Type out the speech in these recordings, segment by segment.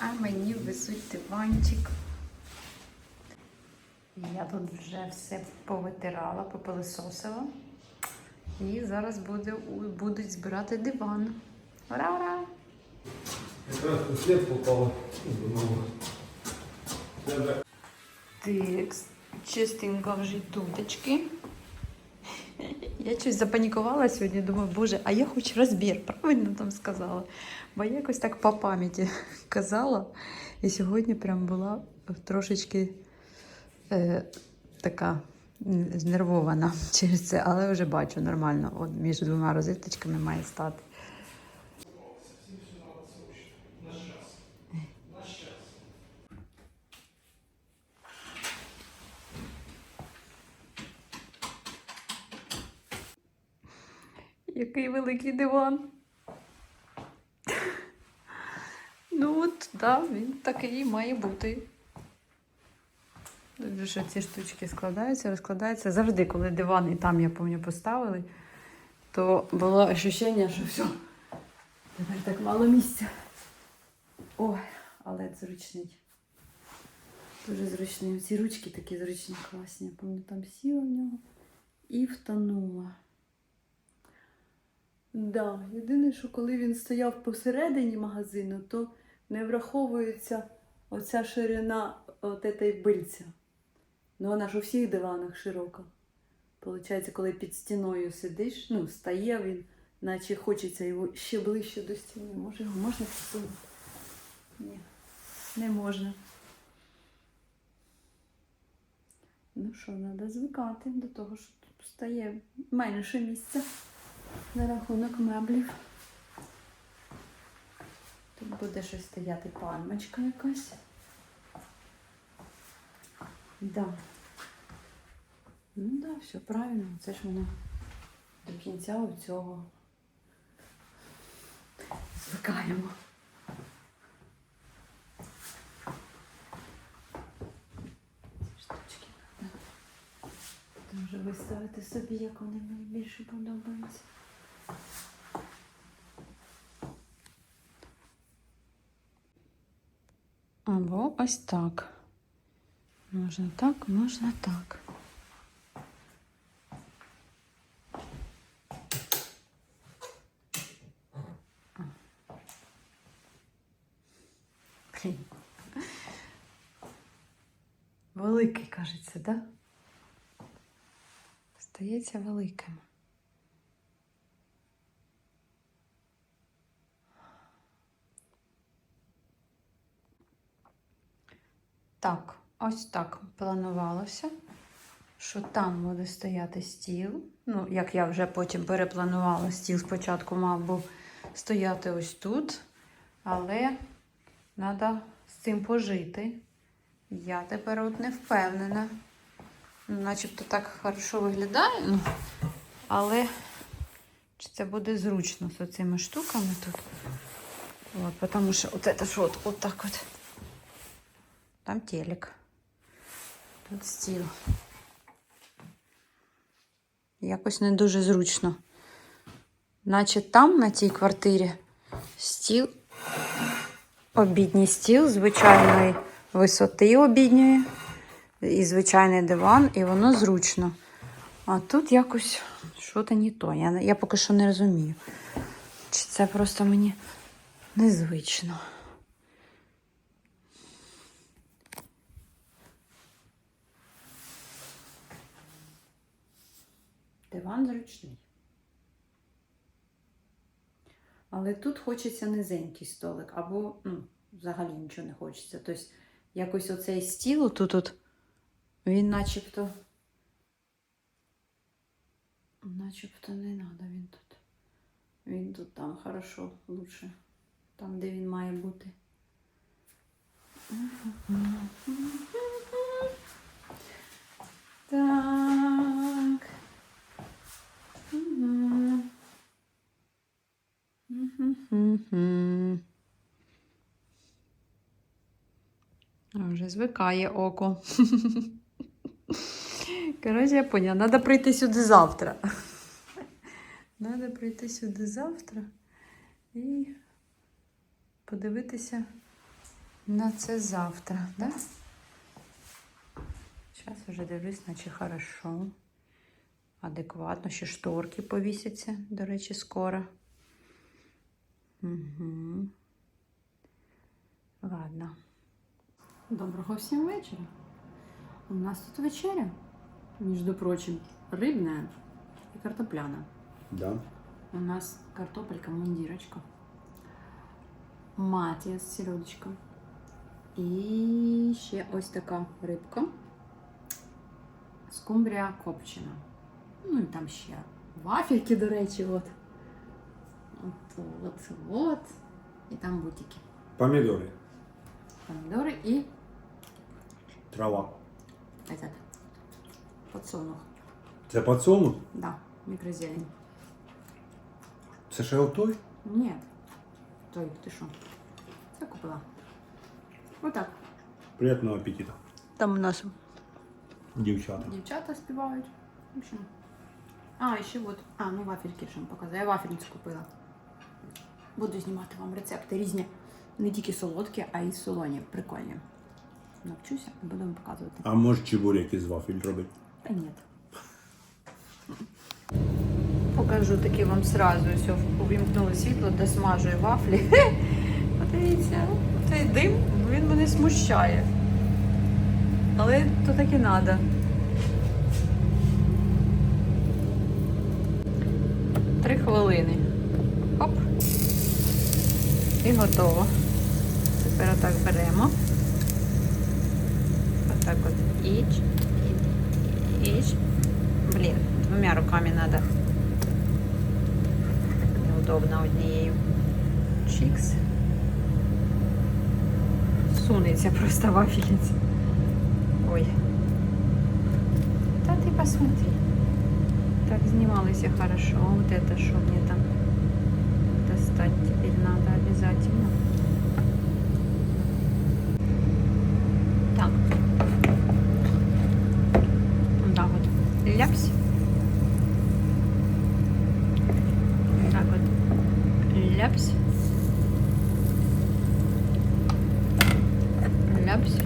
А мені везуть диванчик. Я тут вже все повитирала, попилисосила. І зараз буде, будуть збирати диван. Ура, ура! Якраз у слід попало. Так, чистенько вже туточки. Я щось запанікувала сьогодні, думаю, боже, а я хоч розбір, правильно там сказала. Бо я якось так по пам'яті казала. І сьогодні прям була трошечки е, така знервована через це, але вже бачу нормально. От між двома розеточками має стати. Який великий диван. Ну от, да, він такий має бути. Же ще ці штучки складаються, розкладаються. Завжди, коли диван і там, я пам'ятаю, поставили, то було відчуття, що все. Тепер так мало місця. Ой, але зручний. Дуже зручний. Ці ручки такі зручні, класні. Я пам'ятаю, там сіла в нього і втонула. Да, єдине, що коли він стояв посередині магазину, то не враховується оця ширина от этой бильця. Ну вона ж у всіх диванах широка. Получається, коли під стіною сидиш, ну, стає він, наче хочеться його ще ближче до стіни. Може, його можна посунути? Ні, не можна. Ну що, треба звикати до того, що тут стає менше місця на рахунок меблів. Тут буде щось стояти пальмочка якась. Да. Ну да, все правильно. Це ж воно до кінця у цього звикаємо. Ці штучки треба дуже виставити собі, як вони мені більше подобаються. Або ось так. Можна так, можна так. Великий, кажеться, да? Стається великим. Так, ось так планувалося, що там буде стояти стіл. Ну, як я вже потім перепланувала, стіл спочатку мав був стояти ось тут, але треба з цим пожити. Я тепер от не впевнена. Начебто так хорошо виглядає, ну, але чи це буде зручно з цими штуками тут? От, тому що от це ж от, от так от. Там телек. Тут стіл. Якось не дуже зручно. Наче там, на цій квартирі, стіл, обідній стіл звичайної висоти обідньої, і звичайний диван, і воно зручно. А тут якось що-то не то. Я, я поки що не розумію. Чи це просто мені незвично. Диван зручний. Але тут хочеться низенький столик, або ну, взагалі нічого не хочеться. Тобто якось оцей стіл тут, от, він начебто. Начебто не треба він тут. Він тут там хорошо, лучше. Там, де він має бути. Так. Мгм-гм-гм. Вже звикає око. Коротше, я поняла, треба прийти сюди завтра. Треба прийти сюди завтра і подивитися, на це завтра, да? Зараз вже дивлюсь, наче хорошо. Адекватно, ще шторки повісяться, до речі, скоро. Угу. Ладно. Доброго всім вечора. У нас тут вечеря, між прочим, рибна і картопляна. Да. У нас картопелька мундірочка, матія з сільодочка. І ще ось така рибка. Скумбрія копчена. Ну і там ще вафельки, до речі, от. От, от, от. І там бутики. Помідори. Помідори і Трава. этот, подсолнух. Це подсолнух? Да, мікрозелень. Це ще отой? Ні. Той, ти що? Це купила. Отак. Приятного апетита. Там у нас Дівчата. Дівчата співають. В общем. А, і ще от. А, ну вафельки ще вам показую. Я вафельницю купила. Буду знімати вам рецепти різні. Не тільки солодкі, а й солоні. Прикольні. Навчуся і буду вам показувати. А може чебурек із вафель робити? Та ні. Покажу таки вам сразу. Все, увімкнули світло, де смажую вафлі. Подивіться, цей дим, він мене смущає. Але то так і треба. Три хвилини. Оп. І готово. Тепер отак беремо. Отак от іч. Іч. Блін, двома руками треба. Неудобно однією. Чікс. Сунеться просто вафельниця. Ой. Та ти посмотри. Так знімалися хорошо. Вот это что мне там достать теперь надо обязательно. Так. Да, вот. Ляпсь. Так вот. Ляпсь. Ляпсь.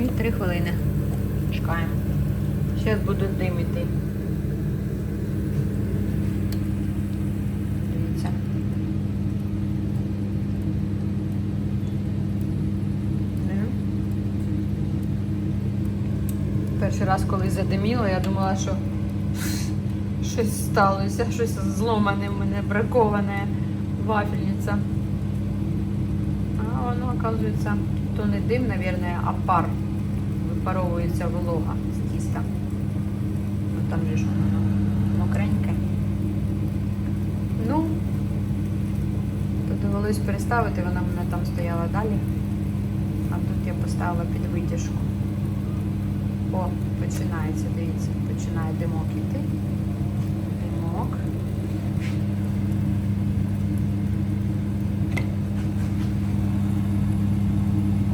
І три хвилини. Чекаємо. Зараз буде дим іти. Дивіться. Дим. Перший раз, коли задиміло, я думала, що щось сталося, щось зломане в мене, браковане вафельниця. А воно, оказується, то не дим, мабуть, а пар. Випаровується волога з тіста. Ну там же ж воно мокреньке. Ну, то довелось переставити, вона в мене там стояла далі. А тут я поставила під витяжку. О, починається, дивіться, починає димок іти. Димок.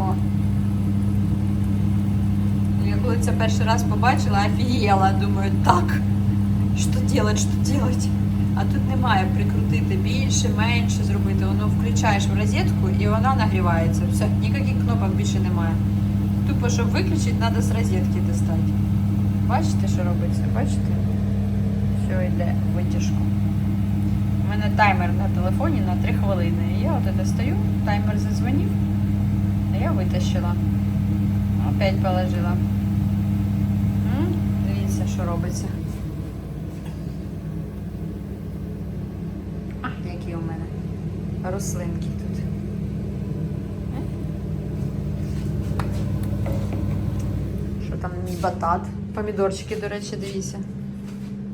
О. Ну, Я коли це перший раз побачила, офігела. Думаю, так, що делать, що делать? А тут немає прикрутити більше, менше зробити. Воно включаєш в розетку і вона нагрівається. Все, ніяких кнопок більше немає. Тупо, щоб виключити, треба з розетки достати. Бачите, що робиться? Бачите? Все йде витяжку. У мене таймер на телефоні на 3 хвилини. І я от достаю, таймер задзвонив, а я витащила. Опять положила. Дивіться, що робиться. А, які у мене рослинки тут. Е? Що там мій батат? Помідорчики, до речі, дивіться.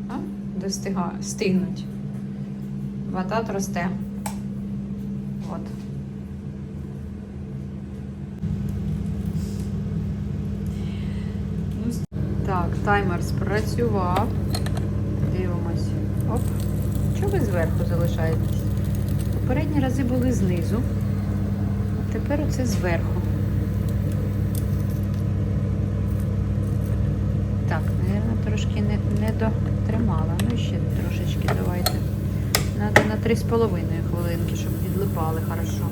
А? Достига... Стигнуть. Батат росте. От. Ну, Так, таймер спрацював. Дивимось. Оп. Чого ви зверху залишаєтесь? Попередні рази були знизу, тепер оце зверху. Так, мабуть, трошки не, не дотримала. Ну, ще трошечки давайте. Надо на 3,5 хвилинки, щоб відлипали хорошо.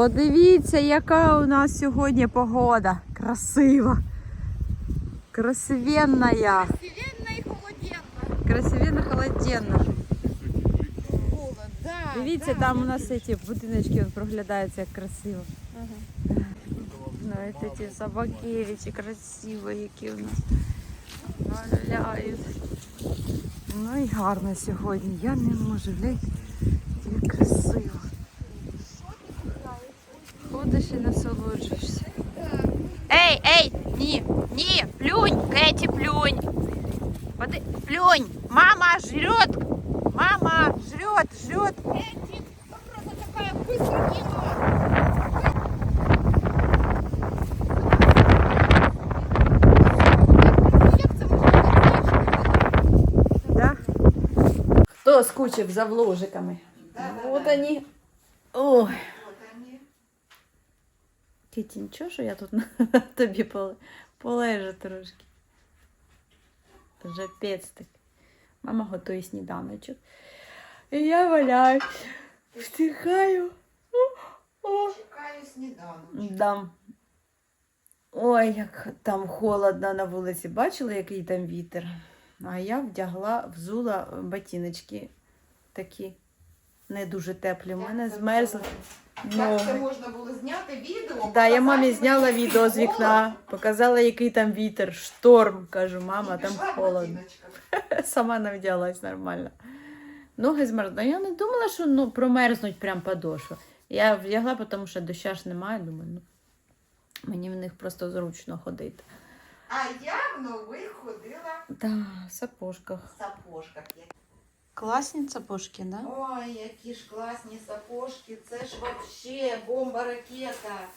Подивіться, яка у нас сьогодні погода. Красива. Красивенна. Красивенно и холоденно. Красивенно, холоденно. Холод, да. Дивіться, да. там у нас ці будиночки проглядаються, як красиво. Ну, это ці собакевичі красиві, які у нас гуляють. Ну і гарно сьогодні. Я не можу гляньте, як красиво. Ходиш і насолоджуєшся. Ей, ей, ні, ні, плюнь, Кеті, плюнь. Поди, плюнь, мама жрет, мама жрет, жрет. Эти, просто такая быстро кинула. Як це можна так знаєш? Да? Хто скучив за вложиками? Вот они. Ой. Кіті, нічого, що я тут на тобі полежу трошки. Вже пецтик. Мама готує сніданочок. І я валяюсь, втихаю. Чекаю сніданок. Да. Ой, як там холодно на вулиці. Бачили, який там вітер? А я вдягла, взула ботиночки такі не дуже теплі. У мене змерзли. Як це можна було зняти відео? Да, я мамі зняла відео з вікна, показала, який там вітер, шторм. Кажу, мама, там холодно. Сама навдялась нормально. Ноги змерзли. Я не думала, що ну, промерзнуть прям подошва. Я вдягла, тому що доща ж немає. Думаю, ну мені в них просто зручно ходити. А я в нових ходила Да, в сапожках. в сапожках. Класні сапожки, да? Ой, які ж класні сапожки. Це ж вообще бомба ракета.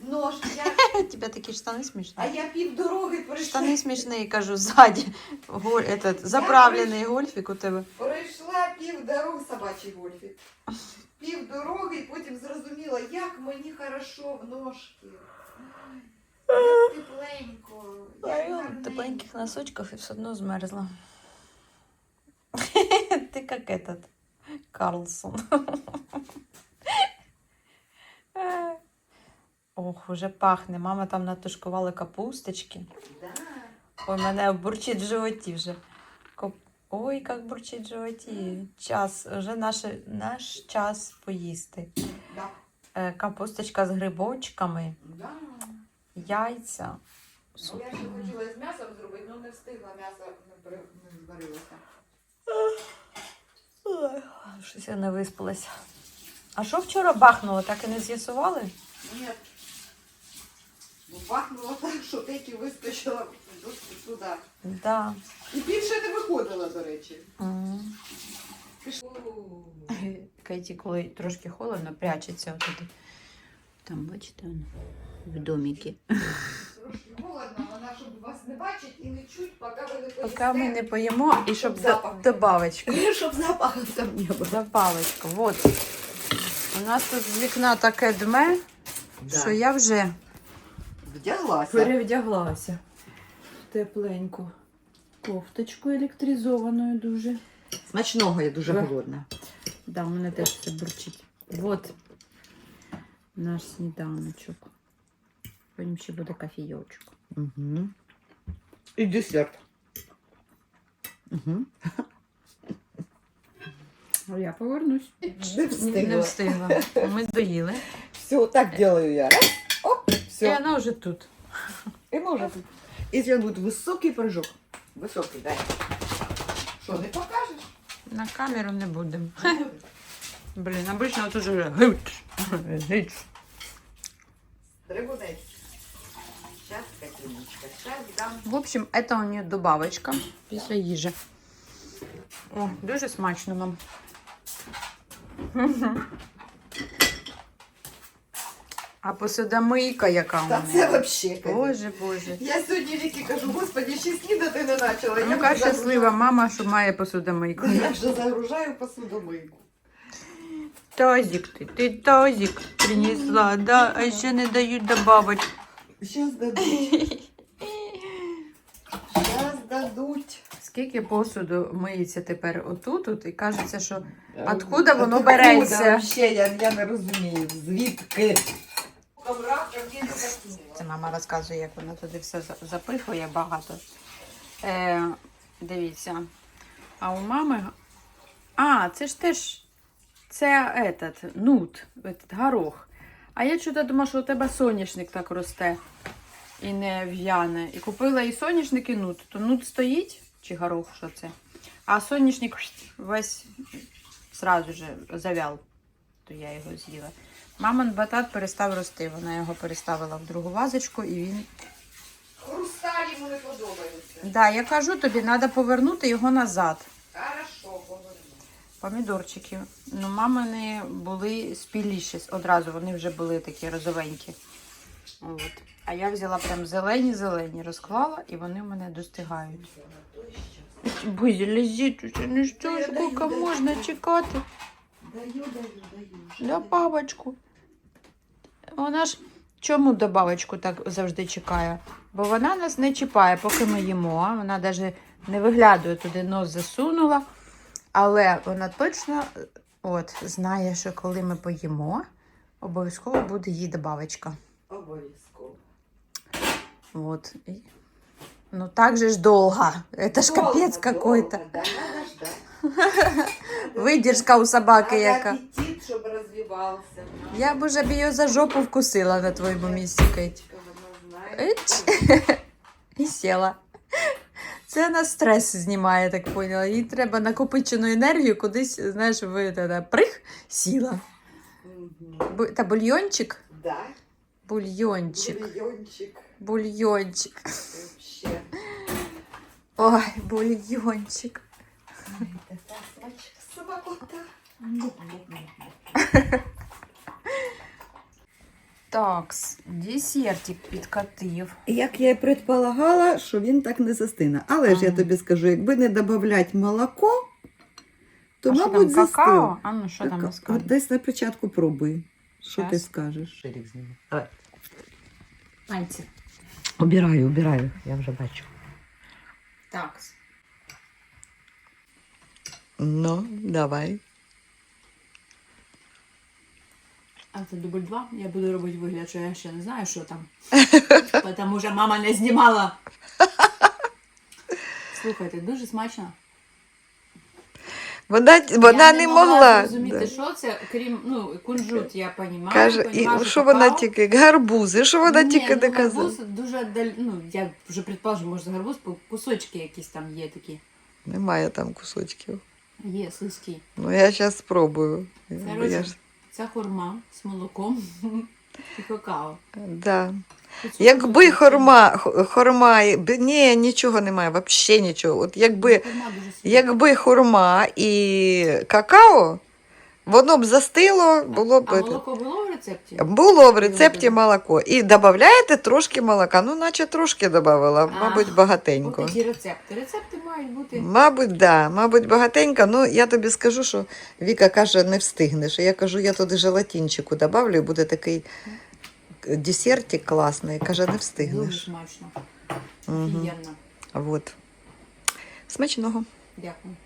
Нож, я, тебе такі штани смішні. а я пів дороги пройшла. Штани смішні, кажу, ззаді. Голь, этот, заправлений гольфік у тебе. Пройшла пів дороги собачий гольфік. Пів дороги і потім зрозуміла, як мені хорошо в ножки. Як тепленько. Як В тепленьких носочках і все одно змерзла. Ти як этот Карлсон. Ох, уже пахне. Мама там натушкувала капусточки. Ой, мене бурчить в животі вже. Ой, як бурчить в животі. Час, вже наш, наш час поїсти. Е, Капусточка з грибочками, яйця. Ну, я ще хотіла з м'ясом зробити, але не встигла, м'ясо не зварилося. Щось я не виспалася. А що вчора бахнуло, так і не з'ясували? Ні. Ну, пахнуло так, що тільки вискочила туди. Да. І більше не виходила, до речі. Пішло. Кеті, коли трошки холодно, прячеться отуди. Там, бачите, воно, в доміки. Холодно, вона щоб вас не бачить і не чуть, поки ви не поїсте. Поки ми не поїмо, і щоб Щоб запах. добавочку. Щоб запаху там не було. Добавочку. Вот. У нас тут з вікна таке дме, що я вже Вдяглася. перевдяглася. Тепленьку. Кофточку електризованою дуже. Смачного, я дуже Да. голодна. Да, у мене теж все бурчить. Вот наш сніданочок. Потім ще буде кофійочок. Угу. І десерт. Угу. Я повернусь. Не встигла. Не встигла. Ми доїли. Все, так делаю я. Раз, оп, І вона вже тут. І може тут. І це буде високий прыжок. Високий, дай. Що, не покажеш? На камеру не будемо. Блін, обично тут вже гич. Сейчас дам. В общем, это у нее добавочка після їжі. О, дуже смачно нам. А посудомийка яка у Та мене. це вообще, конечно. Боже, боже. Я сьогодні Вікі кажу, господи, ще снідати не почала. Ну, яка щаслива мама, що має посудомийку. Я вже загружаю посудомийку. Тазик ти, ти тазик принесла, да? А ще не дають добавочку. Зараз дадуть. Зараз дадуть. Скільки посуду миється тепер отут, от, і кажеться, що Откуда воно береться? Вообще, я, я не розумію, звідки. Це мама розказує, як вона туди все запихує багато. Е, дивіться. А у мами. А, це ж теж це этот, нут, этот, горох. А я чудо думала, що у тебе соняшник так росте і не в'яне. І купила і соняшник, і нут. То нут стоїть, чи горох, що це? А соняшник весь сразу же завял, то я його з'їла. Мамин батат перестав рости. Вона його переставила в другу вазочку і він. Хрусталь йому не подобається. Да, я кажу тобі, треба повернути його назад. Хорошо, поверну. Помідорчики. Ну, мамини були спіліші одразу, вони вже були такі розовенькі. От. А я взяла прям зелені-зелені, розклала, і вони в мене достигають. Бузі, лежить уже, ну що ж, даю, скільки даю. можна чекати? Даю, даю, даю. Да, бабочку. Вона ж чому добавочку так завжди чекає? Бо вона нас не чіпає, поки ми їмо. Вона навіть не виглядує туди, нос засунула. Але вона точно от, знає, що коли ми поїмо, обов'язково буде їй добавочка. Обов'язково. Вот. Ну так же ж долго. Это ж Долго, какой-то. долго, Да. Видержка у собаки Надо яка. аппетит, щоб розвивався. Я б уже б її за жопу вкусила на твоєму місці, Кеть. І сіла. Це на стрес знімає, так поняла. Їй треба накопичену енергію кудись, знаєш, ви тоді прих, сіла. Бу- Та бульйончик? Да, Бульйончик. бульйончик. Бульйончик. Ой, бульйончик. Собакота. Десертик підкатив. Як я і предполагала, що він так не застине. Але ж я тобі скажу, якби не додавати молоко, то, а що мабуть, там, застив. какао? А ну що там От десь на початку пробуй. Що ти скажеш? Пальці. Обираю, обираю, я вже бачу. Такс. Ну, давай. А це дубль два. Я буду робити вигляд, що я ще не знаю, що там. Тому що мама не знімала. Слухайте, дуже смачно. Вона, вона я не могла. зрозуміти, да. що це, крім ну, кунжут, я розумію. Каже, і що вона тільки гарбузи, що вона Ні, тільки ну, не казала. гарбуз дуже даль... ну, я вже предположу, може гарбуз, бо кусочки якісь там є такі. Немає там кусочків. Є слизькі. Ну я зараз спробую. Короче, я ж- Це хурма з молоком і какао. Да. Якби хорма, хорма, ні, нічого немає, взагалі нічого. От якби, Хурма якби хурма і какао, воно б застило, було б. А молоко було в рецепті? Було в рецепті молоко. І додаєте трошки молока. Ну, наче трошки додавала, мабуть, багатенько. такі рецепти. Рецепти мають бути. Мабуть, да, мабуть, багатенько. Ну, я тобі скажу, що Віка каже, не встигнеш. Я кажу, я туди желатинчику добавлю, і буде такий десертик класний. Каже, не Дуже встигнеш. смачно. Угу. Офігенно. Вот. Смачного. Дякую.